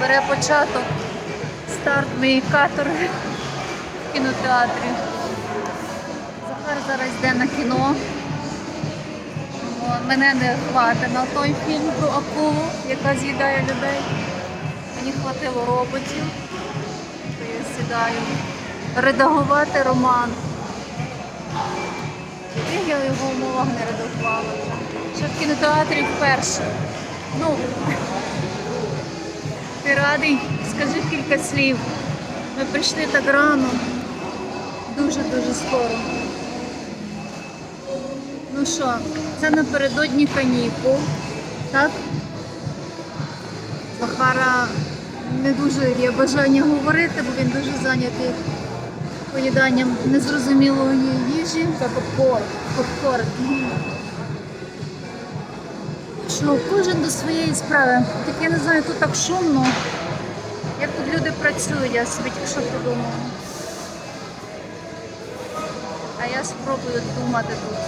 бере початок старт моєї каторги в кінотеатрі. Захар зараз йде на кіно. Мене не хватить на той фільм про акулу, яка з'їдає людей. Мені хватило роботів, то я сідаю редагувати роман. Яких я його умовах не редагувала. Ще в кінотеатрі вперше. Ну, ти радий? Скажи кілька слів. Ми прийшли так рано. Дуже-дуже скоро. Ну що, це напередодні канікул, так? Захара не дуже є бажання говорити, бо він дуже зайнятий поїданням незрозумілої їжі. Це попкорн. Попкорн. Що, кожен до своєї справи. Так я не знаю, тут так шумно. Як тут люди працюють, я собі тільки що подумала. А я спробую думати тут.